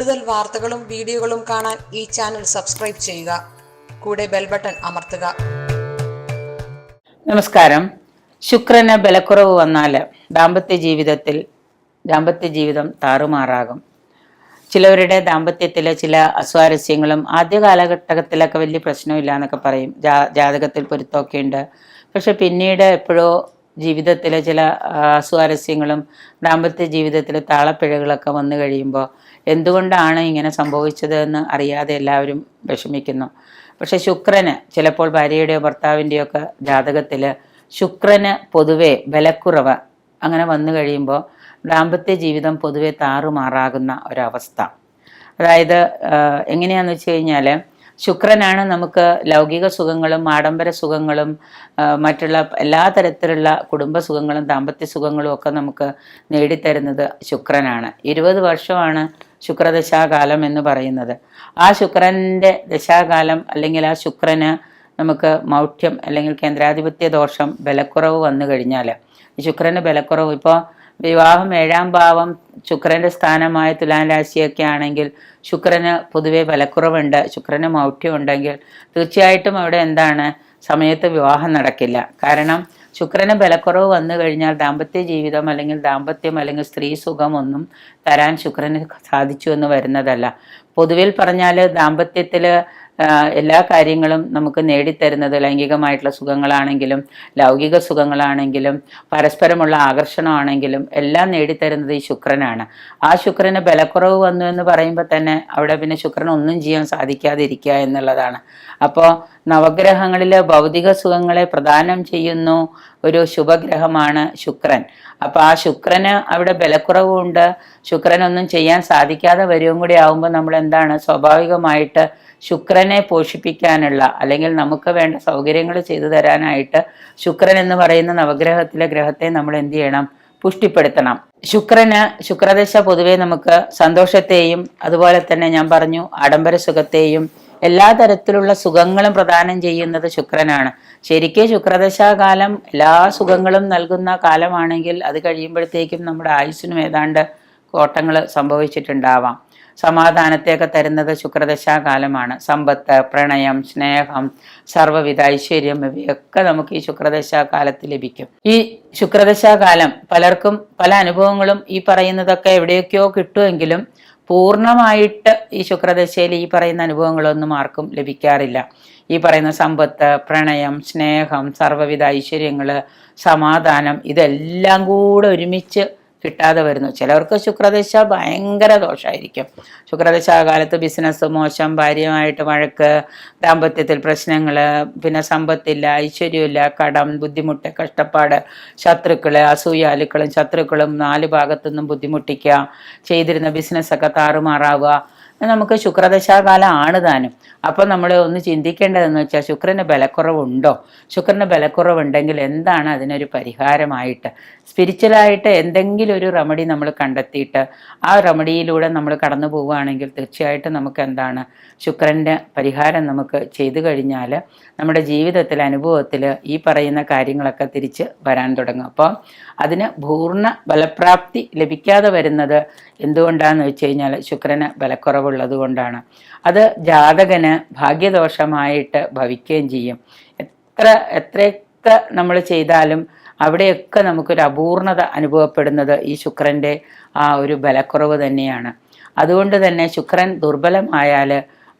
കൂടുതൽ വാർത്തകളും വീഡിയോകളും കാണാൻ ഈ ചാനൽ സബ്സ്ക്രൈബ് ചെയ്യുക. കൂടെ ബെൽ ബട്ടൺ അമർത്തുക. നമസ്കാരം. ശുക്രന് ബലക്കുറവ് വന്നാൽ ദാമ്പത്യ ജീവിതത്തിൽ ദാമ്പത്യ ജീവിതം താറുമാറാകും. ചിലവരുടെ ദാമ്പത്യത്തിൽ ചില അസ്വാരസ്യങ്ങളും ആദ്യ കാലഘട്ടത്തിലൊക്കെ വലിയ പ്രശ്നമില്ല എന്നൊക്കെ പറയും. ജാ ജാതകത്തിൽ പൊരുത്തമൊക്കെ ഉണ്ട് പക്ഷെ പിന്നീട് എപ്പോഴോ ജീവിതത്തിലെ ചില സ്വാരസ്യങ്ങളും ദാമ്പത്യ ജീവിതത്തിലെ താളപ്പിഴകളൊക്കെ വന്നു കഴിയുമ്പോൾ എന്തുകൊണ്ടാണ് ഇങ്ങനെ സംഭവിച്ചത് എന്ന് അറിയാതെ എല്ലാവരും വിഷമിക്കുന്നു. പക്ഷെ ശുക്രന് ചിലപ്പോൾ ഭാര്യയുടെയോ ഭർത്താവിന്റെയോ ഒക്കെ ജാതകത്തിൽ ശുക്രന് പൊതുവെ ബലക്കുറവ് അങ്ങനെ വന്നു കഴിയുമ്പോൾ ദാമ്പത്യ ജീവിതം പൊതുവെ താറുമാറാകുന്ന ഒരവസ്ഥ. അതായത് എങ്ങനെയാണെന്ന് വെച്ച് കഴിഞ്ഞാൽ ശുക്രനാണ് നമുക്ക് ലൗകിക സുഖങ്ങളും ആഡംബര സുഖങ്ങളും മറ്റുള്ള എല്ലാ തരത്തിലുള്ള കുടുംബ സുഖങ്ങളും ദാമ്പത്യ സുഖങ്ങളും ഒക്കെ നമുക്ക് നേടിത്തരുന്നത് ശുക്രനാണ്. ഇരുപത് വർഷമാണ് ശുക്രദശാകാലം എന്ന് പറയുന്നത്. ആ ശുക്രന്റെ ദശാകാലം അല്ലെങ്കിൽ ആ ശുക്രന് നമുക്ക് മൗഢ്യം അല്ലെങ്കിൽ കേന്ദ്രാധിപത്യ ദോഷം ബലക്കുറവ് വന്നു കഴിഞ്ഞാൽ ശുക്രന് ബലക്കുറവ് ഇപ്പോൾ വിവാഹം ഏഴാം ഭാവം ശുക്രന്റെ സ്ഥാനമായ തുലാം രാശിയൊക്കെ ആണെങ്കിൽ ശുക്രന് പൊതുവെ വിലക്കുറവുണ്ട് ശുക്രന് മൗഢ്യം ഉണ്ടെങ്കിൽ തീർച്ചയായിട്ടും അവിടെ എന്താണ്? സമയത്ത് വിവാഹം നടക്കില്ല. കാരണം ശുക്രന് ബലക്കുറവ് വന്നു കഴിഞ്ഞാൽ ദാമ്പത്യ ജീവിതം അല്ലെങ്കിൽ ദാമ്പത്യം അല്ലെങ്കിൽ സ്ത്രീ സുഖം ഒന്നും തരാൻ ശുക്രന് സാധിച്ചു എന്ന് വരുന്നതല്ല. പൊതുവിൽ പറഞ്ഞാൽ ദാമ്പത്യത്തിൽ എല്ലാ കാര്യങ്ങളും നമുക്ക് നേടിത്തരുന്നത് ലൈംഗികമായിട്ടുള്ള സുഖങ്ങളാണെങ്കിലും ലൗകിക സുഖങ്ങളാണെങ്കിലും പരസ്പരമുള്ള ആകർഷണമാണെങ്കിലും എല്ലാം നേടിത്തരുന്നത് ഈ ശുക്രനാണ്. ആ ശുക്രന് ബലക്കുറവ് വന്നു എന്ന് പറയുമ്പോൾ തന്നെ അവിടെ പിന്നെ ശുക്രൻ ഒന്നും ചെയ്യാൻ സാധിക്കാതിരിക്കുക എന്നുള്ളതാണ്. അപ്പോൾ നവഗ്രഹങ്ങളിൽ ഭൗതിക സുഖങ്ങളെ പ്രദാനം ചെയ്യുന്നു. ഒരു ശുഭഗ്രഹമാണ് ശുക്രൻ. അപ്പോൾ ആ ശുക്രന് അവിടെ ബലക്കുറവുണ്ട്. ശുക്രനൊന്നും ചെയ്യാൻ സാധിക്കാതെ വരികയും കൂടി ആകുമ്പോൾ നമ്മൾ എന്താണ് സ്വാഭാവികമായിട്ട് ശുക്രനെ പോഷിപ്പിക്കാനുള്ള അല്ലെങ്കിൽ നമുക്ക് വേണ്ട സൗകര്യങ്ങൾ ചെയ്തു തരാനായിട്ട് ശുക്രൻ എന്ന് പറയുന്ന നവഗ്രഹത്തിലെ ഗ്രഹത്തെ നമ്മൾ എന്ത് ചെയ്യണം? പുഷ്ടിപ്പെടുത്തണം. ശുക്രന് ശുക്രദശ പൊതുവെ നമുക്ക് സന്തോഷത്തെയും അതുപോലെ തന്നെ ഞാൻ പറഞ്ഞു ആഡംബര സുഖത്തെയും എല്ലാ തരത്തിലുള്ള സുഖങ്ങളും പ്രദാനം ചെയ്യുന്നത് ശുക്രനാണ്. ശരിക്കും ശുക്രദശാകാലം എല്ലാ സുഖങ്ങളും നൽകുന്ന കാലമാണെങ്കിൽ അത് കഴിയുമ്പോഴത്തേക്കും നമ്മുടെ ആയുസ്സിനും ഏതാണ്ട് കോട്ടങ്ങൾ സംഭവിച്ചിട്ടുണ്ടാവാം. സമാധാനത്തെയൊക്കെ തരുന്നത് ശുക്രദശാകാലമാണ്. സമ്പത്ത് പ്രണയം സ്നേഹം സർവവിധ ഐശ്വര്യം ഇവയൊക്കെ നമുക്ക് ഈ ശുക്രദശാകാലത്ത് ലഭിക്കും. ഈ ശുക്രദശാകാലം പലർക്കും പല അനുഭവങ്ങളും ഈ പറയുന്നതൊക്കെ എവിടെയൊക്കെയോ കിട്ടുമെങ്കിലും പൂർണമായിട്ട് ഈ ശുക്രദശയിൽ ഈ പറയുന്ന അനുഭവങ്ങളൊന്നും ആർക്കും ലഭിക്കാറില്ല. ഈ പറയുന്ന സമ്പത്ത് പ്രണയം സ്നേഹം സർവവിധ ഐശ്വര്യങ്ങൾ സമാധാനം ഇതെല്ലാം കൂടെ ഒരുമിച്ച് കിട്ടാതെ വരുന്നു. ചിലവർക്ക് ശുക്രദശ ഭയങ്കര ദോഷമായിരിക്കും ശുക്രദശ കാലത്ത് ബിസിനസ് മോശം ഭാര്യയുമായിട്ട് വഴക്ക് ദാമ്പത്യത്തിൽ പ്രശ്നങ്ങൾ പിന്നെ സമ്പത്തില്ല ഐശ്വര്യമില്ല കടം ബുദ്ധിമുട്ട് കഷ്ടപ്പാട് ശത്രുക്കൾ അസൂയാലുക്കളും ശത്രുക്കളും നാല് ഭാഗത്തുനിന്നും ബുദ്ധിമുട്ടിക്കുക ചെയ്തിരുന്ന ബിസിനസ്സൊക്കെ താറുമാറാവുക. നമുക്ക് ശുക്രദശാകാലം ആണ് താനും. അപ്പോൾ നമ്മൾ ഒന്ന് ചിന്തിക്കേണ്ടതെന്ന് വെച്ചാൽ ശുക്രന് ബലക്കുറവുണ്ടോ? ശുക്രന് ബലക്കുറവുണ്ടെങ്കിൽ എന്താണ് അതിനൊരു പരിഹാരമായിട്ട്? സ്പിരിച്വലായിട്ട് എന്തെങ്കിലും ഒരു റെമഡി നമ്മൾ കണ്ടെത്തിയിട്ട് ആ റെമഡിയിലൂടെ നമ്മൾ കടന്നു പോവുകയാണെങ്കിൽ തീർച്ചയായിട്ടും നമുക്ക് എന്താണ് ശുക്രന്റെ പരിഹാരം നമുക്ക് ചെയ്തു കഴിഞ്ഞാൽ നമ്മുടെ ജീവിതത്തിൽ അനുഭവത്തിൽ ഈ പറയുന്ന കാര്യങ്ങളൊക്കെ തിരിച്ച് വരാൻ തുടങ്ങും. അപ്പോൾ അതിന് പൂർണ ബലപ്രാപ്തി ലഭിക്കാതെ വരുന്നത് എന്തുകൊണ്ടാണെന്ന് വെച്ച് കഴിഞ്ഞാൽ ശുക്രന് ബലക്കുറവുള്ളത് കൊണ്ടാണ്. അത് ജാതകന് ഭാഗ്യദോഷമായിട്ട് ഭവിക്കുകയും ചെയ്യും. എത്ര എത്രയൊക്കെ നമ്മൾ ചെയ്താലും അവിടെയൊക്കെ നമുക്കൊരു അപൂർണത അനുഭവപ്പെടുന്നത് ഈ ശുക്രന്റെ ആ ഒരു ബലക്കുറവ് തന്നെയാണ്. അതുകൊണ്ട് തന്നെ ശുക്രൻ ദുർബലമായാൽ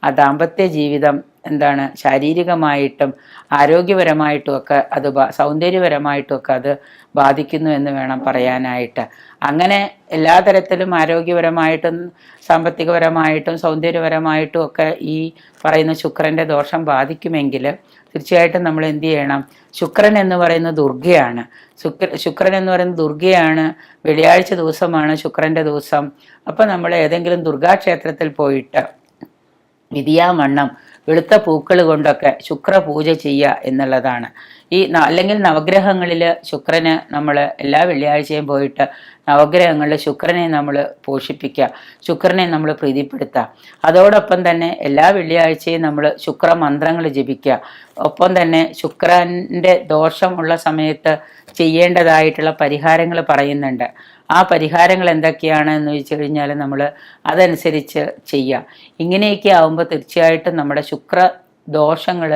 ആ ദാമ്പത്യ ജീവിതം എന്താണ് ശാരീരികമായിട്ടും ആരോഗ്യപരമായിട്ടും ഒക്കെ അത് സൗന്ദര്യപരമായിട്ടും ഒക്കെ അത് ബാധിക്കുന്നു എന്ന് വേണം പറയാനായിട്ട്. അങ്ങനെ എല്ലാ തരത്തിലും ആരോഗ്യപരമായിട്ടും സാമ്പത്തികപരമായിട്ടും സൗന്ദര്യപരമായിട്ടും ഒക്കെ ഈ പറയുന്ന ശുക്രന്റെ ദോഷം ബാധിക്കുമെങ്കിൽ തീർച്ചയായിട്ടും നമ്മൾ എന്ത് ചെയ്യണം? ശുക്രൻ എന്ന് പറയുന്ന ദുർഗയാണ്. ശുക്ര ശുക്രൻ എന്ന് പറയുന്ന ദുർഗയാണ്. വെള്ളിയാഴ്ച ദിവസമാണ് ശുക്രന്റെ ദിവസം. അപ്പോൾ നമ്മൾ ഏതെങ്കിലും ദുർഗാക്ഷേത്രത്തിൽ പോയിട്ട് വിധിയാവണ്ണം വെളുത്ത പൂക്കൾ കൊണ്ടൊക്കെ ശുക്ര പൂജ ചെയ്യുക എന്നുള്ളതാണ്. ഈ അല്ലെങ്കിൽ നവഗ്രഹങ്ങളിൽ ശുക്രന് നമ്മൾ എല്ലാ വെള്ളിയാഴ്ചയും പോയിട്ട് നവഗ്രഹങ്ങളിൽ ശുക്രനെ നമ്മൾ പോഷിപ്പിക്കുക ശുക്രനെ നമ്മൾ പ്രീതിപ്പെടുത്തുക. അതോടൊപ്പം തന്നെ എല്ലാ വെള്ളിയാഴ്ചയും നമ്മൾ ശുക്ര മന്ത്രങ്ങൾ ജപിക്കുക. ഒപ്പം തന്നെ ശുക്രന്റെ ദോഷമുള്ള സമയത്ത് ചെയ്യേണ്ടതായിട്ടുള്ള പരിഹാരങ്ങൾ പറയുന്നുണ്ട്. ആ പരിഹാരങ്ങൾ എന്തൊക്കെയാണ് എന്ന് ചോദിച്ചു കഴിഞ്ഞാൽ നമ്മൾ അതനുസരിച്ച് ചെയ്യുക ഇങ്ങനെയൊക്കെ ആവുമ്പോൾ തീർച്ചയായിട്ടും നമ്മുടെ ശുക്ര ദോഷങ്ങൾ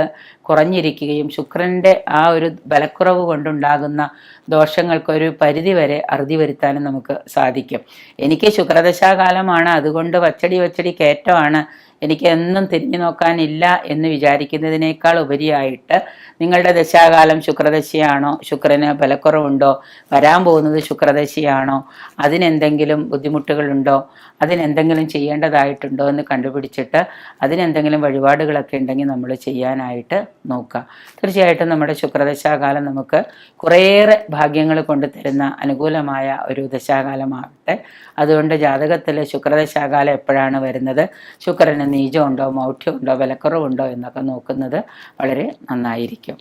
കുറഞ്ഞിരിക്കുകയും ശുക്രന്റെ ആ ഒരു ബലക്കുറവ് കൊണ്ടുണ്ടാകുന്ന ദോഷങ്ങൾക്കൊരു പരിധി വരെ അറുതി വരുത്താനും നമുക്ക് സാധിക്കും. എനിക്ക് ശുക്രദശാകാലമാണ്. അതുകൊണ്ട് വച്ചടി വച്ചടി കയറ്റമാണ്. എനിക്ക് എന്നും തിരിഞ്ഞു നോക്കാനില്ല എന്ന് വിചാരിക്കുന്നതിനേക്കാൾ ഉപരിയായിട്ട് നിങ്ങളുടെ ദശാകാലം ശുക്രദശയാണോ? ശുക്രന് ബലക്കുറവുണ്ടോ? വരാൻ പോകുന്നത് ശുക്രദശയാണോ? അതിനെന്തെങ്കിലും ബുദ്ധിമുട്ടുകളുണ്ടോ? അതിനെന്തെങ്കിലും ചെയ്യേണ്ടതായിട്ടുണ്ടോ എന്ന് കണ്ടുപിടിച്ചിട്ട് അതിനെന്തെങ്കിലും വഴിപാടുകളൊക്കെ ഉണ്ടെങ്കിൽ നമ്മൾ ചെയ്യാനായിട്ട് നോക്കുക. തീർച്ചയായിട്ടും നമ്മുടെ ശുക്രദശാകാലം നമുക്ക് കുറേയേറെ ഭാഗ്യങ്ങൾ കൊണ്ടുതരുന്ന അനുകൂലമായ ഒരു ദശാകാലമാകട്ടെ. അതുകൊണ്ട് ജാതകത്തിൽ ശുക്രദശാകാലം എപ്പോഴാണ് വരുന്നത്? ശുക്രന് നീചമുണ്ടോ? മൗഢ്യമുണ്ടോ? വിലക്കുറവുണ്ടോ? എന്നൊക്കെ നോക്കുന്നത് വളരെ നന്നായിരിക്കും.